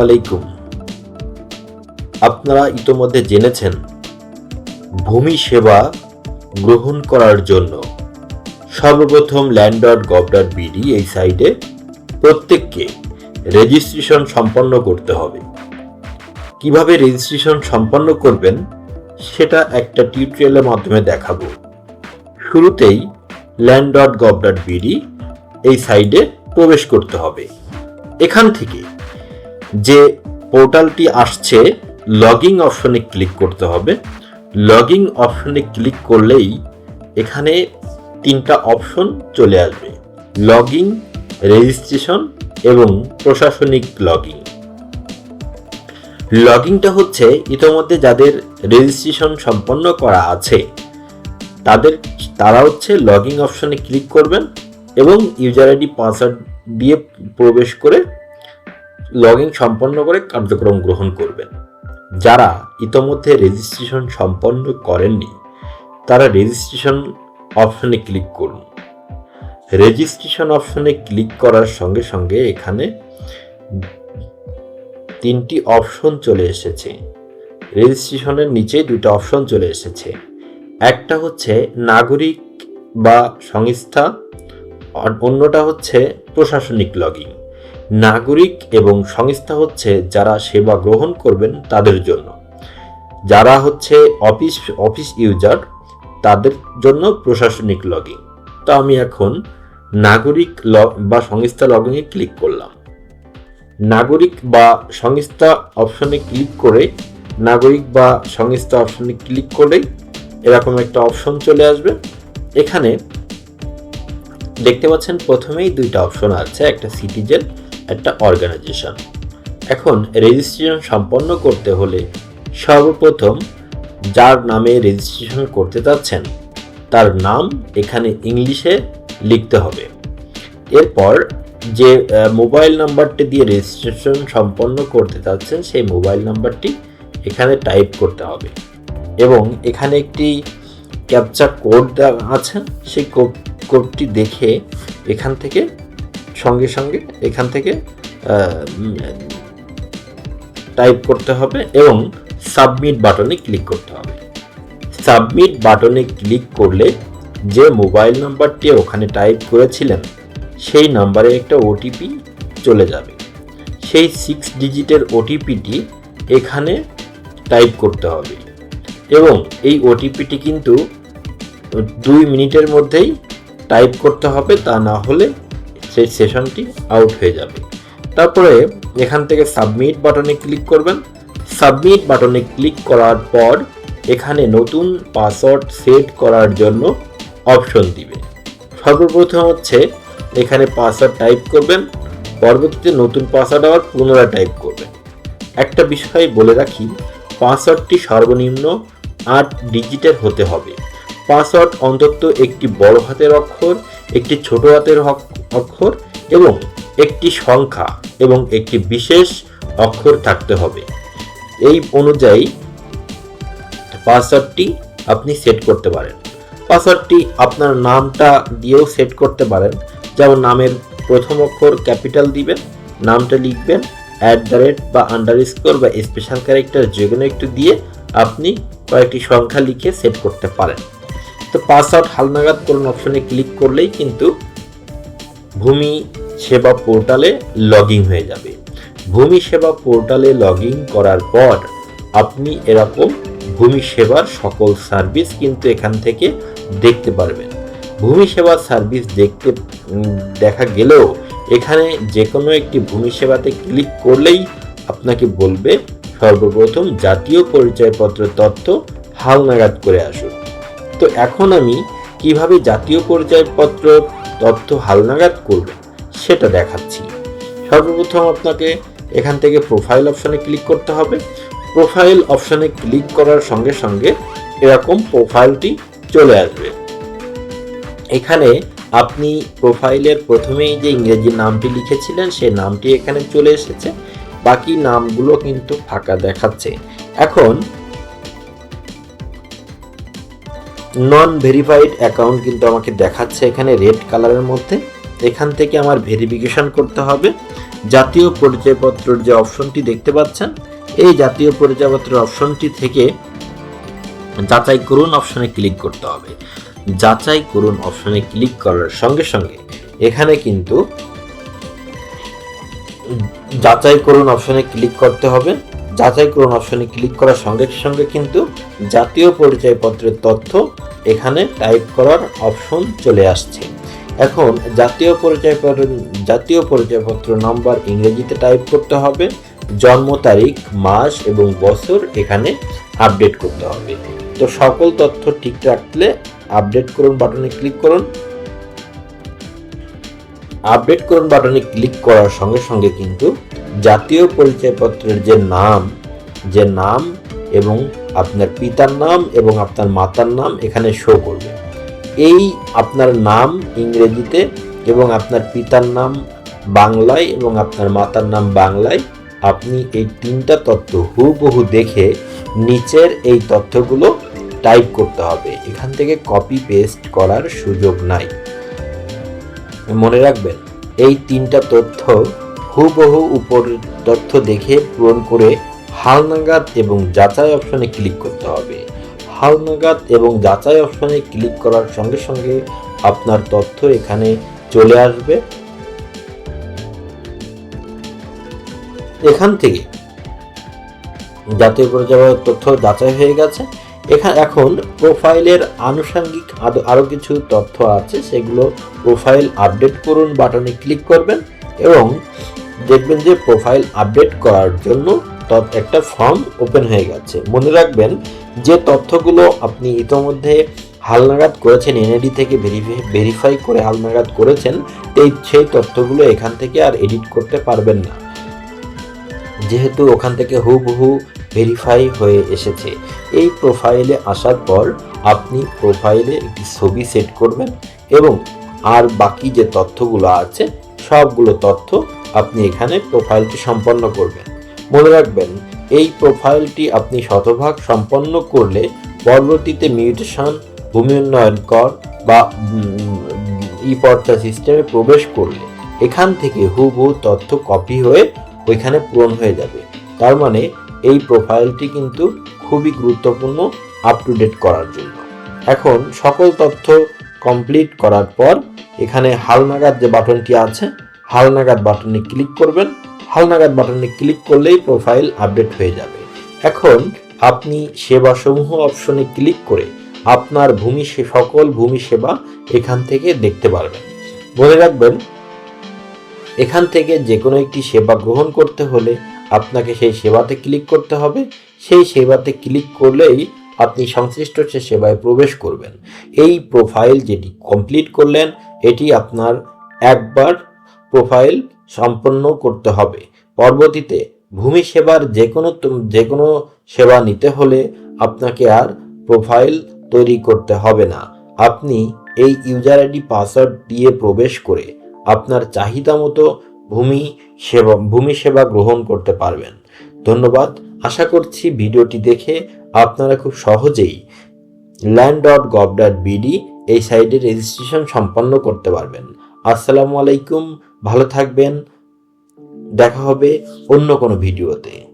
আলাইকুম আপনারা ইতোমধ্যে জেনেছেন, ভূমি সেবা গ্রহণ করার জন্য সর্বপ্রথম land dot gov dot BD এই সাইটে প্রত্যেককে রেজিস্ট্রেশন সম্পন্ন করতে হবে। কীভাবে রেজিস্ট্রেশন সম্পন্ন করবেন, সেটা একটা টিউটোরিয়ালের মাধ্যমে দেখাবো। শুরুতেই land dot gov dot BD এই সাইটে প্রবেশ করতে হবে। এখান থেকে যে পোর্টালটি আসছে লগিং অপশনে ক্লিক করতে হবে। লগিং অপশনে ক্লিক করলেই এখানে তিনটা অপশন চলে আসবে। লগিং রেজিস্ট্রেশন এবং প্রশাসনিক লগিং লগিংটা হচ্ছে ইতোমধ্যে যাদের রেজিস্ট্রেশন সম্পন্ন করা আছে, তাদের, তারা হচ্ছে লগিং অপশনে ক্লিক করবেন এবং ইউজার আইডি, পাসওয়ার্ড দিয়ে প্রবেশ করে লগইন সম্পন্ন করে কার্যক্রম গ্রহণ করবেন। যারা ইতোমধ্যে রেজিস্ট্রেশন সম্পন্ন করেননি, তারা রেজিস্ট্রেশন অপশনে ক্লিক করুন। রেজিস্ট্রেশন অপশনে ক্লিক করার সঙ্গে সঙ্গে এখানে তিনটি অপশন চলে এসেছে। রেজিস্ট্রেশনের নিচে দুটো অপশন চলে এসেছে। একটা হচ্ছে নাগরিক বা সংস্থা অন্যটা হচ্ছে প্রশাসনিক লগিং নাগরিক এবং সংস্থা হচ্ছে যারা সেবা গ্রহণ করবেন তাদের জন্য। যারা হচ্ছে অফিস অফিস ইউজার, তাদের জন্য প্রশাসনিক লগিং তো আমি এখন নাগরিক লগ, বা সংস্থা লগিংয়ে ক্লিক করলাম। নাগরিক বা সংস্থা অপশনে ক্লিক করে, নাগরিক বা সংস্থা অপশনে ক্লিক করেই এরকম একটা অপশন চলে আসবে। এখানে দেখতে পাচ্ছেন প্রথমেই দুইটা অপশন আছে, একটা সিটিজেন একটা অর্গানাইজেশন। এখন রেজিস্ট্রেশন সম্পন্ন করতে হলে সর্বপ্রথম যার নামে রেজিস্ট্রেশন করতে চাচ্ছেন, তার নাম এখানে ইংলিশে লিখতে হবে। এরপর যে মোবাইল নাম্বারটি দিয়ে রেজিস্ট্রেশন সম্পন্ন করতে চাচ্ছেন, সেই মোবাইল নাম্বারটি এখানে টাইপ করতে হবে। এবং এখানে একটি ক্যাপচা কোড আছে, সেই কোডটি দেখে এখান থেকে সঙ্গে সঙ্গে এখান থেকে টাইপ করতে হবে এবং সাবমিট বাটনে ক্লিক করতে হবে। সাবমিট বাটনে ক্লিক করলে যে মোবাইল নাম্বারটি ওখানে টাইপ করেছিলেন, সেই নাম্বারে একটা ওটিপি চলে যাবে। সেই সিক্স ডিজিটের ওটিপিটি এখানে টাইপ করতে হবে এবং এই ওটিপিটি কিন্তু দুই মিনিটের মধ্যেই টাইপ করতে হবে, তা না হলে সেই সেশনটি আউট হয়ে যাবে। তারপরে এখান থেকে সাবমিট বাটনে ক্লিক করবেন। সাবমিট বাটনে ক্লিক করার পর এখানে নতুন পাসওয়ার্ড সেট করার জন্য অপশন দিবে। সর্বপ্রথম হচ্ছে এখানে পাসওয়ার্ড টাইপ করবেন। পরবর্তীতে নতুন পাসওয়ার্ড আবার পুনরায় টাইপ করবেন। একটা বিষয় বলে রাখি পাসওয়ার্ডটি সর্বনিম্ন আট ডিজিটের হতে হবে। পাসওয়ার্ড অন্তত একটি বড় হাতের অক্ষর, একটি ছোট হাতের অক্ষর এবং একটি সংখ্যা এবং একটি বিশেষ অক্ষর থাকতে হবে। এই অনুযায়ী পাসওয়ার্ডটি আপনি সেট করতে পারেন। পাসওয়ার্ডটি আপনার নামটা দিয়েও সেট করতে পারেন। যেমন নামের প্রথম অক্ষর ক্যাপিটাল দিবেন, নামটা লিখবেন অ্যাট দ্য রেট বা আন্ডার স্কোর বা স্পেশাল ক্যারেক্টার যে কোনো একটু দিয়ে আপনি কয়েকটি সংখ্যা লিখে সেট করতে পারেন। তো পাস আউট হালনাগাদ করুন অপশনে ক্লিক করলেই কিন্তু ভূমি সেবা পোর্টালে লগ হয়ে যাবে। ভূমি সেবা পোর্টালে লগ করার পর আপনি এরকম ভূমি সেবার সকল সার্ভিস কিন্তু এখান থেকে দেখতে পারবেন। ভূমি সেবার সার্ভিস দেখতে দেখা গেলেও এখানে যে কোনো একটি ভূমি সেবাতে ক্লিক করলেই আপনাকে বলবে সর্বপ্রথম জাতীয় পরিচয়পত্র তথ্য হালনাগাদ করে আসুন। তো এখন আমি কীভাবে জাতীয় পরিচয়পত্র তথ্য হালনাগাদ করবেন সেটা দেখাচ্ছি। সর্বপ্রথম আপনাকে এখান থেকে প্রোফাইল অপশানে ক্লিক করতে হবে। প্রোফাইল অপশনে ক্লিক করার সঙ্গে সঙ্গে এরকম প্রোফাইলটি চলে আসবে। এখানে আপনি প্রোফাইলের প্রথমেই যে ইংরেজি নামটি লিখেছিলেন সেই নামটি এখানে চলে এসেছে। বাকি নামগুলো কিন্তু ফাঁকা দেখাচ্ছে। এখন নন ভেরিফাইড অ্যাকাউন্ট কিন্তু আমাকে দেখাচ্ছে এখানে রেড কালারের মধ্যে। এখান থেকে আমার ভেরিফিকেশন করতে হবে। জাতীয় পরিচয়পত্রের যে অপশনটি দেখতে পাচ্ছেন, এই জাতীয় পরিচয়পত্রের অপশনটি থেকে যাচাই করুন অপশনে ক্লিক করতে হবে। যাচাই করুন অপশনে ক্লিক করার সঙ্গে সঙ্গে। এখানে কিন্তু যাচাই করুন অপশনে ক্লিক করতে হবে। যাচাই করুন অপশনে ক্লিক করার সঙ্গে সঙ্গে কিন্তু জাতীয় পরিচয়পত্রের তথ্য এখানে টাইপ করার অপশন চলে আসছে। এখন জাতীয় পরিচয়পত্র জাতীয় পরিচয়পত্র নাম্বার ইংরেজিতে টাইপ করতে হবে, জন্ম তারিখ, মাস এবং বছর এখানে আপডেট করতে হবে। তো সকল তথ্য ঠিক রাখলে আপডেট করুন বাটনে ক্লিক করুন। আপডেট করুন বাটনে ক্লিক করার সঙ্গে সঙ্গে কিন্তু জাতীয় পরিচয়পত্রের যে নাম যে নাম এবং আপনার পিতার নাম এবং আপনার মাতার নাম এখানে শো করবে। এই আপনার নাম ইংরেজিতে এবং আপনার পিতার নাম বাংলায় এবং আপনার মাতার নাম বাংলায় আপনি এই তিনটা তথ্য হুবহু দেখে নিচের এই তথ্যগুলো টাইপ করতে হবে। এখান থেকে কপি পেস্ট করার সুযোগ নাই। মনে রাখবেন, এই তিনটা তথ্য হুবহু উপর তথ্য দেখে পূরণ করে হালনাগাদ এবং যাচাই অপশনে ক্লিক করতে হবে। হালনাগাদ এবং যাচাই অপশনে ক্লিক করার সঙ্গে সঙ্গে আপনার তথ্য এখানে চলে আসবে। এখান থেকে জাতীয় পরিচয় তথ্য যাচাই হয়ে গেছে। এখানে এখন প্রোফাইলের আনুষঙ্গিক আরো- আরও কিছু তথ্য আছে, সেগুলো প্রোফাইল আপডেট করুন বাটনে ক্লিক করবেন এবং দেখবেন যে প্রোফাইল আপডেট করার জন্য একটা ফর্ম ওপেন হয়ে গেছে। মনে রাখবেন যে তথ্যগুলো আপনি ইতোমধ্যে হালনাগাদ করেছেন এনএডি থেকে ভেরিফাই করে হালনাগাদ করেছেন, এই সেই তথ্যগুলো এখান থেকে আর এডিট করতে পারবেন না। যেহেতু ওখান থেকে হুবহু ভেরিফাই হয়ে এসেছে। এই প্রোফাইলে আসার পর আপনি প্রোফাইলে একটি ছবি সেট করবেন এবং আর বাকি যে তথ্যগুলো আছে, সবগুলো তথ্য আপনি এখানে প্রোফাইলটি সম্পন্ন করবেন। মনে রাখবেন, এই প্রোফাইলটি আপনি শতভাগ সম্পন্ন করলে পরবর্তীতে মিউটেশন ভূমি উন্নয়ন কর বা ই পর্চা সিস্টেমে প্রবেশ করলে এখান থেকে হুবহু তথ্য কপি হয়ে ওইখানে পূরণ হয়ে যাবে। তার মানে এই প্রোফাইলটি কিন্তু খুবই গুরুত্বপূর্ণ আপ টু ডেট করার জন্য। এখন সকল তথ্য কমপ্লিট করার পর এখানে হালনাগাদ যে বাটনটি আছে, হালনাগাদ বাটনে ক্লিক করবেন। হালনাগাদ বাটনে ক্লিক করলেই প্রোফাইল আপডেট হয়ে যাবে। এখন আপনি সেবাসমূহ অপশনে ক্লিক করে আপনার ভূমি সকল ভূমি সেবা এখান থেকে দেখতে পারবেন। মনে রাখবেন, এখান থেকে যে কোনো একটি সেবা গ্রহণ করতে হলে আপনাকে সেই সেবাতে ক্লিক করতে হবে। সেই সেবাতে ক্লিক করলেই আপনি সংশ্লিষ্ট সে সেবায় প্রবেশ করবেন। এই প্রোফাইল যেটি কমপ্লিট করলেন, এটি আপনার একবার প্রোফাইল সম্পন্ন করতে হবে। পরবর্তীতে ভূমি সেবার যে কোনো যে কোনো সেবা নিতে হলে আপনাকে আর প্রোফাইল তৈরি করতে হবে না। আপনি এই ইউজার আইডি পাসওয়ার্ড দিয়ে প্রবেশ করে আপনার চাহিদা মতো ভূমি সেবা ভূমি সেবা গ্রহণ করতে পারবেন। ধন্যবাদ। আশা করছি ভিডিওটি দেখে আপনারা খুব সহজেই land dot gov dot BD এই সাইটে রেজিস্ট্রেশন সম্পন্ন করতে পারবেন। আসসালামু আলাইকুম। ভালো থাকবেন। দেখা হবে অন্য কোনো ভিডিওতে।